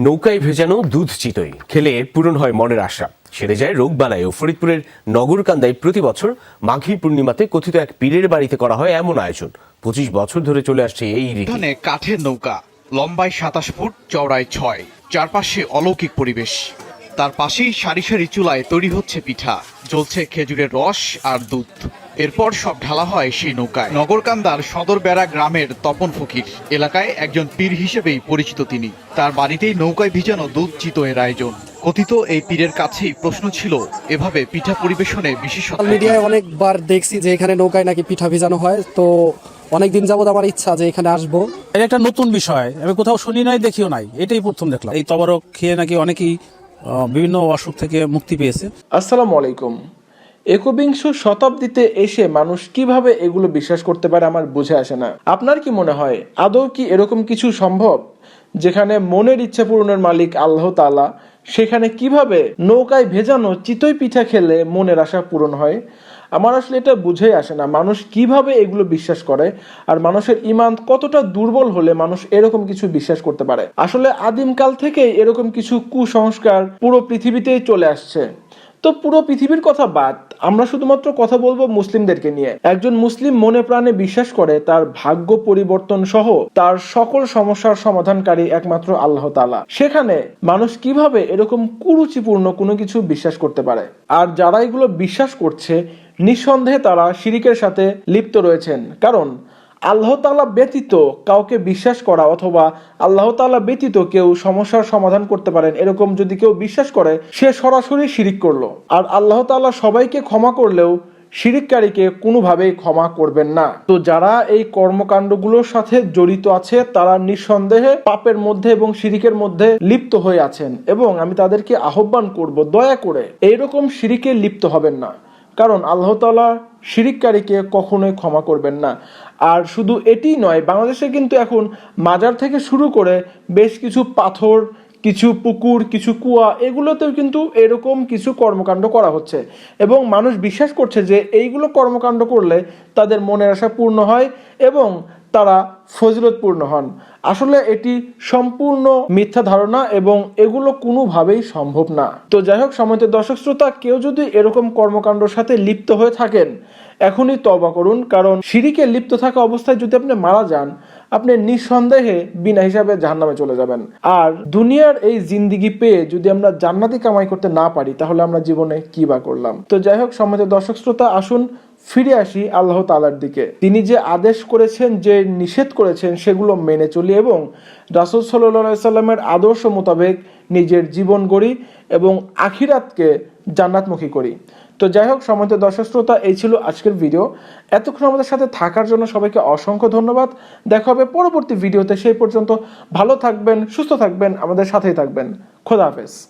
নৌকায় ভেজানো দুধ চিতই। খেলে পূরণ হয় মনের আশা। সেরে যায় রোগ বালাই ও ফরিদপুরের নগরকান্দায় প্রতি বছর মাঘী পূর্ণিমাতে কথিত এক পীরের বাড়িতে করা হয় এমন আয়োজন। পঁচিশ বছর ধরে চলে আসছে এই এখানে কাঠের নৌকা, লম্বায় সাতাশ ফুট, চওড়ায় ছয়। চারপাশে অলৌকিক পরিবেশ। তার পাশেই সারি সারি চুলায় তৈরি হচ্ছে পিঠা। জ্বলছে খেজুরের রস আর দুধ। এরপর সব ঢালা হয় সেই নৌকায়। নগরকান্দার সদর বেড়া গ্রামের তপন ফকির এলাকায় একজন পীর হিসেবেই পরিচিত তিনি। তার বাড়িতেই নৌকায় ভিজানো দুধ চিতয়ের আয়োজন। কথিত এই পীরের কাছেই প্রশ্ন ছিল এভাবে পিঠা পরিবেশনে সোশ্যাল মিডিয়ায় অনেকবার দেখছি যে এখানে নৌকায় নাকি পিঠা ভিজানো হয়। তো অনেক দিন যাবত আমার ইচ্ছা যে এখানে আসব। এটা একটা নতুন বিষয়। আমি কোথাও শুনি নাই দেখিও নাই। এটাই প্রথম দেখলাম। এই তবরক খেয়ে নাকি অনেকেই আহ, বিভিন্ন অসুখ থেকে মুক্তি পেয়েছে। আসসালামু আলাইকুম। একবিংশ শতাব্দীতে এসে মানুষ কীভাবে এগুলো বিশ্বাস করতে পারে আমার বুঝে আসে না। আপনার কি মনে হয়, আদৌ কি এরকম কিছু সম্ভব, যেখানে মনের ইচ্ছা পূরণের মালিক আল্লাহ তালা সেখানে কীভাবে নৌকায় ভেজানো চিতই পিঠা খেলে মনের আশা পূরণ হয়? আমার আসলে এটা বুঝেই আসে না, মানুষ কীভাবে এগুলো বিশ্বাস করে, আর মানুষের ইমান কতটা দুর্বল হলে মানুষ এরকম কিছু বিশ্বাস করতে পারে? আসলে আদিমকাল থেকেই এরকম কিছু কুসংস্কার পুরো পৃথিবীতেই চলে আসছে। তো পুরো পৃথিবীর কথা বাদ, আমরা শুধুমাত্র কথা বলব মুসলিমদেরকে নিয়ে। একজন মুসলিম মনে প্রাণে বিশ্বাস করে তার ভাগ্য পরিবর্তন সহ তার সকল সমস্যার সমাধানকারী একমাত্র আল্লাহ তাআলা। সেখানে মানুষ কীভাবে এরকম কুরুচিপূর্ণ কোনো কিছু বিশ্বাস করতে পারে? আর যারা এগুলো বিশ্বাস করছে, নিঃসন্দেহে তারা শিরিকের সাথে লিপ্ত রয়েছেন। কারণ আল্লাহ তাআলা ব্যতীত কাউকে বিশ্বাস করা অথবা আল্লাহ তাআলা ব্যতীত কেউ সমস্যার সমাধান করতে পারেন, এরকম যদি কেউ বিশ্বাস করে, সে সরাসরি শিরিক করল। আর আল্লাহ তাআলা সবাইকে ক্ষমা করলেও শিরিককারীকে কোনোভাবেই ক্ষমা করবেন না। তো যারা এই কর্মকাণ্ডগুলোর সাথে জড়িত আছে, তারা নিঃসন্দেহে পাপের মধ্যে এবং শিরিকের মধ্যে লিপ্ত হয়ে আছেন এবং আমি তাদেরকে আহ্বান করব, দয়া করে, এইরকম শিরিকে লিপ্ত হবেন না। কারণ আল্লাহ তালা শিরিককারীকে কখনোই ক্ষমা করবেন না। আর শুধু এটি নয়, বাংলাদেশে কিন্তু এখন মাজার থেকে শুরু করে বেশ কিছু পাথর, কিছু পুকুর, কিছু কুয়া, এগুলোতেও কিন্তু এরকম কিছু কর্মকাণ্ড করা হচ্ছে। এবং মানুষ বিশ্বাস করছে যে এইগুলো কর্মকাণ্ড করলে তাদের মনের আশা পূর্ণ হয় এবং তারা ফজিলতপূর্ণ হন। আসলে এটি সম্পূর্ণ মিথ্যা ধারণা এবং এগুলো কোনোভাবেই সম্ভব না। তো যাই হোক সময়ত দর্শক শ্রোতা, কেউ যদি এরকম কর্মকাণ্ডের সাথে লিপ্ত হয়ে থাকেন, এখনই তবা করুন, কারণ সিঁড়িকে লিপ্ত থাকা অবস্থায় যদি আপনি মারা যান, আপনি নিঃসন্দেহে বিনা হিসাবে জাহান্নামে চলে যাবেন। আর দুনিয়ার এই জিন্দিগি পেয়ে যদি আমরা জান্নাতি কামাই করতে না পারি, তাহলে আমরা জীবনে কি বা করলাম? তো যাই হোক সম্মত দর্শক শ্রোতা, আসুন ফিরে আসি আল্লাহ তালার দিকে। তিনি যে আদেশ করেছেন, যে নিষেধ করেছেন, সেগুলো মেনে চলি এবং রাসুল সাল্লাহ সাল্লামের আদর্শ মোতাবেক নিজের জীবন গড়ি এবং আখিরাতকে জান্নাতমুখী করি। তো যাই হোক সময় দর্শক শ্রোতা, এই ছিল আজকের ভিডিও। এতক্ষণ আমাদের সাথে থাকার জন্য সবাইকে অসংখ্য ধন্যবাদ। দেখা হবে পরবর্তী ভিডিওতে। সেই পর্যন্ত ভালো থাকবেন, সুস্থ থাকবেন, আমাদের সাথেই থাকবেন। খোদা হাফেজ।